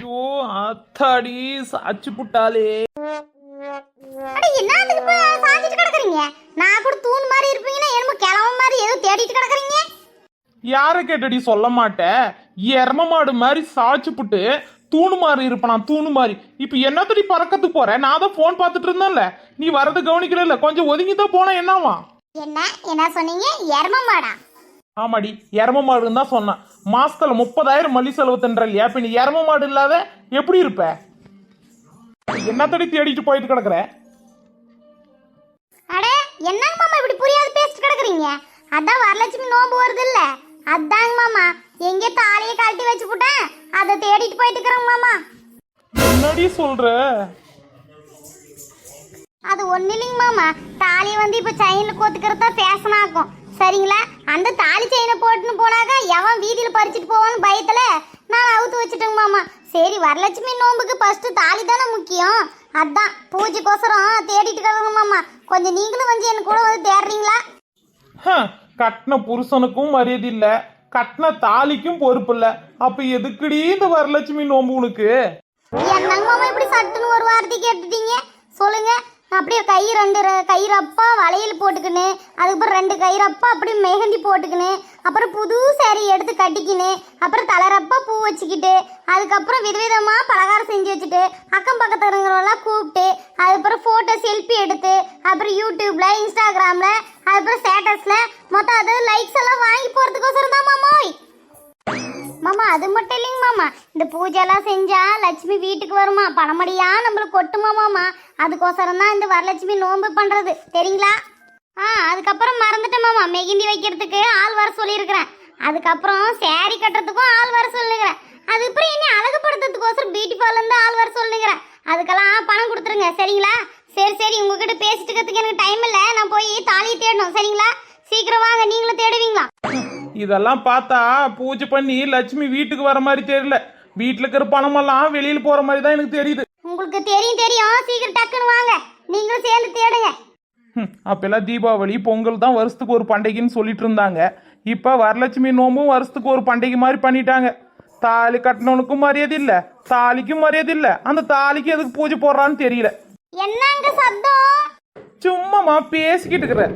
ஐயோ அத்தாடி சாச்சு புட்டாலே அட என்னத்துக்கு சாஞ்சிட்டு கிடக்குறீங்க? நான் கூட தூண் மாதிரி இருப்பீங்கன்னா என்னமோ கிளம்ப மாதிரி ஏதோ தேடிட்டு கிடக்குறீங்க. யார கேட்டடி சொல்ல மாட்டேன் எரும மாடு மாதிரி சாச்சு புட்டு தூணு மாதிரி இருப்பனா தூணு மாதிரி. இப்ப என்னத்தடி பறக்கத்துக்கு போற? நான் தான் போன் பார்த்துட்டு இருந்தேன்ல. நீ வரது கவனிக்கல கொஞ்சம் ஒதுங்கி தான் போனா என்னவா? என்ன என்ன சொன்னீங்க? எரும மாடா? ஆமாடி எரும மாடுன்னு தான் சொன்னான். மாசத்துல முப்பதாயிரம் மல்லி செலவு தின்ற இல்லையா இப்ப நீ எரும மாடு இல்லாத எப்படி இருப்ப? என்னத்தடி தேடிட்டு போயிட்டு கிடக்குற? அட என்னங்க மாமா இப்படி புரியாது பேசிட்டு கிடக்குறீங்க? அதான் வரலட்சுமி நோன்பு வருது இல்ல அதாங்க மாமா எங்க தாலியை கழட்டி வச்சு போட்டேன். அதை தேடிட்டு போயிட்டு இருக்கிறேங்க மாமா. என்னடி சொல்ற? அது ஒண்ணு இல்லைங்க மாமா. தாலியை வந்து இப்ப செயின்ல கோத்துக்கிறது தான் ஃபேஷன் ஆகும் சரிங்களா? அந்த தாலி செயினை போட்டுன்னு போனாக்கா எவன் வீதியில பறிச்சுட்டு போவான்னு பயத்துல நான் அவுத்து வச்சுட்டேங்க மாமா. சரி வரலட்சுமி நோம்புக்கு ஃபர்ஸ்ட் தாலி தானே முக்கியம். அதான் பூஜைக்கோசரம் தேடிட்டு இருக்காங்க மாமா. கொஞ்சம் நீங்களும் வந்து என் கூட வந்து தேடுறீங்களா? கட்டின புருஷனுக்கும் மரியாதை இல்ல. கட்டின தாலிக்கும் பொறுப்பு இல்ல. அப்ப எதுக்குடி இந்த வரலட்சுமி நோம்பு உனக்கு? என்னங்க மாமா இப்படி சட்டுன்னு ஒரு வார்த்தை கேட்டுட்டீங்க? அப்படியே கை ரெண்டு கயிறப்பா வளையல் போட்டுக்கின்னு அதுக்கப்புறம் ரெண்டு கயிறப்பா அப்படியே மெஹந்தி போட்டுக்கின்னு அப்புறம் புது சேரீ எடுத்து கட்டிக்கின்னு அப்புறம் தளரப்பா பூ வச்சுக்கிட்டு அதுக்கப்புறம் விதவிதமாக பலகாரம் செஞ்சு வச்சுட்டு அக்கம் பக்கத்தில் இருக்கிறவங்களாம் கூப்பிட்டு அதுக்கப்புறம் ஃபோட்டோ செல்ஃபி எடுத்து அப்புறம் யூடியூப்பில் இன்ஸ்டாகிராமில் அதுக்கப்புறம் ஸ்டேட்டஸில் மொத்தம் அது லைக்ஸ் எல்லாம் வாங்கி போகிறதுக்கோசரம் தான் மாமோய். மாமா அது மட்டும் இல்லைங்க மாமா. இந்த பூஜைலாம் செஞ்சா லட்சுமி வீட்டுக்கு வருமா? பணமடியா நம்மளுக்கு கொட்டுமா மாமா? அதுக்கோசரம் தான் இந்த வரலட்சுமி நோன்பு பண்றது. தெரியுங்களா? ஆ அதுக்கப்புறம் மறந்துட்டேன் மாமா. மெகிந்தி வைக்கிறதுக்கு ஆள் வர சொல்லியிருக்கிறேன். அதுக்கப்புறம் சேரீ கட்டுறதுக்கும் ஆள் வர சொல்லுகிறேன் அதுக்கப்புறம் என்ன அழகுபடுத்துறதுக்கோசரம் பியூட்டி பார்லருந்து ஆள் வர சொல்லுகிறேன் அதுக்கெல்லாம் பணம் கொடுத்துருங்க சரிங்களா? சரி சரி உங்ககிட்ட பேசிட்டு எனக்கு டைம் இல்லை. நான் போய் தாலியை தேடணும் சரிங்களா? சீக்கிரம் வாங்க நீங்களும் தேடுவீங்களா? இதெல்லாம் பார்த்தா பூஜை பண்ணி லட்சுமி வீட்டுக்கு வர மாதிரி தெரியல. வீட்டுல இருக்கிற பணமெல்லாம் வெளியில போற மாதிரி தான் எனக்கு தெரியுது. உங்களுக்கு தெரியும் தெரியும். சீக்கிரம் டக்குன்னு வாங்க. நீங்களும் சேர்ந்து தேடுங்க. அப்பெல்லாம் தீபாவளி பொங்கல் தான் வருஷத்துக்கு ஒரு பண்டிகைன்னு சொல்லிட்டு இருந்தாங்க. இப்ப வரலட்சுமி நோம்பும் வருஷத்துக்கு ஒரு பண்டிகை மாதிரி பண்ணிட்டாங்க. தாலி கட்டினவனுக்கும் மரியாதை இல்ல. தாலிக்கும் மரியாதை இல்ல. அந்த தாலிக்கு எதுக்கு பூஜை போடுறான்னு தெரியல. என்னங்க சத்தம் சும்மாமா பேசிக்கிட்டு இருக்கிற